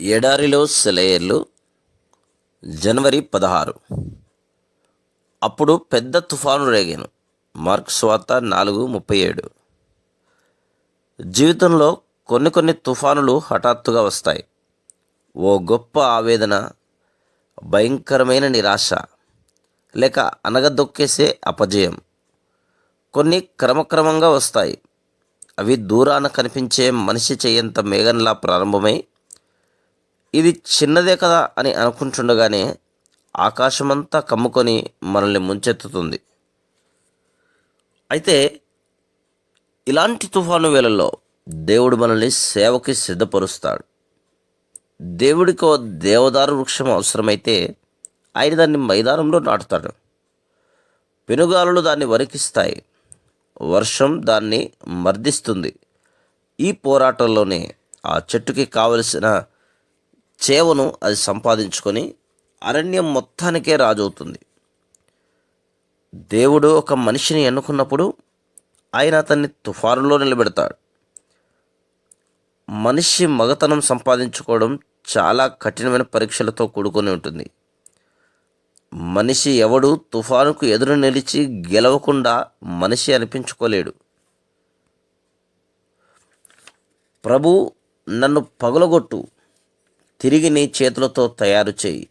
ఎడారిలో సెలయేర్లు జనవరి పదహారు. అప్పుడు పెద్ద తుఫాను రేగాను. మార్క్ స్వాత నాలుగు ముప్పై ఏడు. జీవితంలో కొన్ని కొన్ని తుఫానులు హఠాత్తుగా వస్తాయి. ఓ గొప్ప ఆవేదన భయంకరమైన నిరాశ లేక అనగదొక్కేసే అపజయం. కొన్ని క్రమక్రమంగా వస్తాయి. అవి దూరాన కనిపించే మనిషి చేయంత మేఘంలా ప్రారంభమై ఇది చిన్నదే కదా అని అనుకుంటుండగానే ఆకాశమంతా కమ్ముకొని మనల్ని ముంచెత్తుతుంది. అయితే ఇలాంటి తుఫాను వేళల్లో దేవుడు మనల్ని సేవకి సిద్ధపరుస్తాడు. దేవుడికో దేవదారు వృక్షం అవసరమైతే ఆయన దాన్ని మైదానంలో నాటుతాడు. పెనుగాలులు దాన్ని వరికిస్తాయి. వర్షం దాన్ని మర్దిస్తుంది. ఈ పోరాటంలోనే ఆ చెట్టుకి కావలసిన చేవను అది సంపాదించుకొని అరణ్యం మొత్తానికే రాజవుతుంది. దేవుడు ఒక మనిషిని ఎన్నుకున్నప్పుడు ఆయన అతన్ని తుఫానులో నిలబెడతాడు. మనిషి మగతనం సంపాదించుకోవడం చాలా కఠినమైన పరీక్షలతో కూడుకొని ఉంటుంది. మనిషి ఎవడు తుఫానుకు ఎదురు నిలిచి గెలవకుండా మనిషి అనిపించుకోలేడు. ప్రభు నన్ను పగలగొట్టు తిరిగి నీ చేతులతో తయారు చేయి.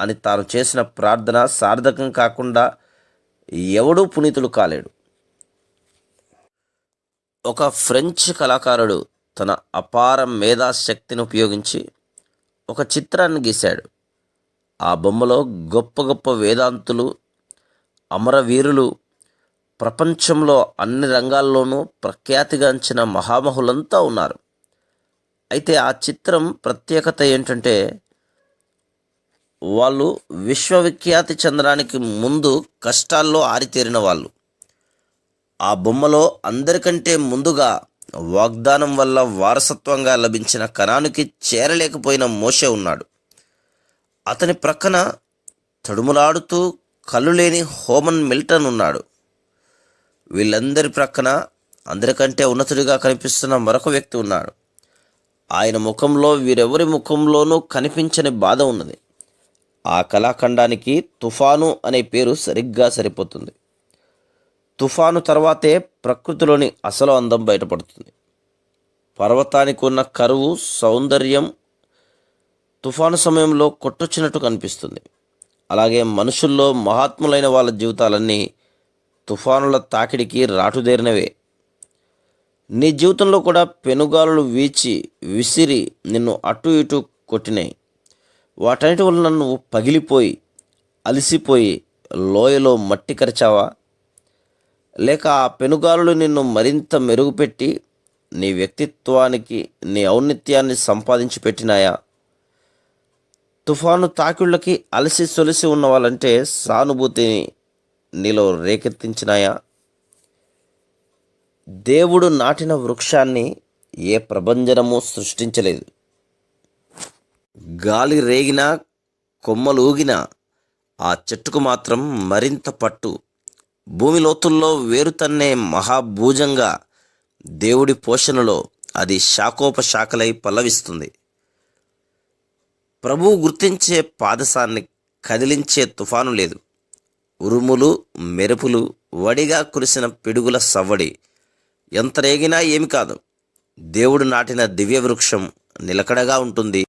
అని తాను చేసిన ప్రార్థన సార్థకం కాకుండా ఎవడూ పునీతులు కాలేడు. ఒక ఫ్రెంచ్ కళాకారుడు తన అపార మేధాశక్తిని ఉపయోగించి ఒక చిత్రాన్ని గీశాడు. ఆ బొమ్మలో గొప్ప గొప్ప వేదాంతులు అమరవీరులు ప్రపంచంలో అన్ని రంగాల్లోనూ ప్రఖ్యాతిగాంచిన మహామహులంతా ఉన్నారు. అయితే ఆ చిత్రం ప్రత్యేకత ఏంటంటే వాళ్ళు విశ్వవిఖ్యాతి చెందడానికి ముందు కష్టాల్లో ఆరితేరిన వాళ్ళు. ఆ బొమ్మలో అందరికంటే ముందుగా వాగ్దానం వల్ల వారసత్వంగా లభించిన కణానికి చేరలేకపోయిన మోషే ఉన్నాడు. అతని ప్రక్కన తడుములాడుతూ కళ్ళు లేని హోమన్ మిల్టన్ ఉన్నాడు. వీళ్ళందరి ప్రక్కన అందరికంటే ఉన్నతుడిగా కనిపిస్తున్న మరొక వ్యక్తి ఉన్నాడు. ఆయన ముఖంలో వీరెవరి ముఖంలోనూ కనిపించని బాధ ఉన్నది. ఆ కళాఖండానికి తుఫాను అనే పేరు సరిగ్గా సరిపోతుంది. తుఫాను తర్వాతే ప్రకృతిలోని అసలు అందం బయటపడుతుంది. పర్వతానికి ఉన్న కరువు సౌందర్యం తుఫాను సమయంలో కొట్టొచ్చినట్టు కనిపిస్తుంది. అలాగే మనుషుల్లో మహాత్ములైన వాళ్ళ జీవితాలన్నీ తుఫానుల తాకిడికి రాటుదేరినవే. నీ జీవితంలో కూడా పెనుగాలులు వీచి విసిరి నిన్ను అటు ఇటు కొట్టినాయి వాటన్నిటి వల్ల నన్ను పగిలిపోయి అలసిపోయి లోయలో మట్టి కరిచావా? లేక ఆ పెనుగాలులు నిన్ను మరింత మెరుగుపెట్టి నీ వ్యక్తిత్వానికి నీ ఔన్నత్యాన్ని సంపాదించి పెట్టినాయా? తుఫాను తాకిళ్ళకి అలసి సొలిసి ఉన్న వాళ్ళంటే సానుభూతిని నీలో రేకెత్తించినాయా? దేవుడు నాటిన వృక్షాన్ని ఏ ప్రభంజనము సృష్టించలేదు. గాలి రేగినా కొమ్మలు ఊగినా ఆ చెట్టుకు మాత్రం మరింత పట్టు. భూమి లోతుల్లో వేరుతన్నే మహాభూజంగా దేవుడి పోషణలో అది శాఖోపశాఖలై పల్లవిస్తుంది. ప్రభువు గుర్తించే పాదసాన్ని కదిలించే తుఫాను లేదు. ఉరుములు మెరుపులు వడిగా కురిసిన పిడుగుల సవ్వడి ఎంత రేగినా ఏమి కాదు. దేవుడు నాటిన దివ్య వృక్షం నిలకడగా ఉంటుంది.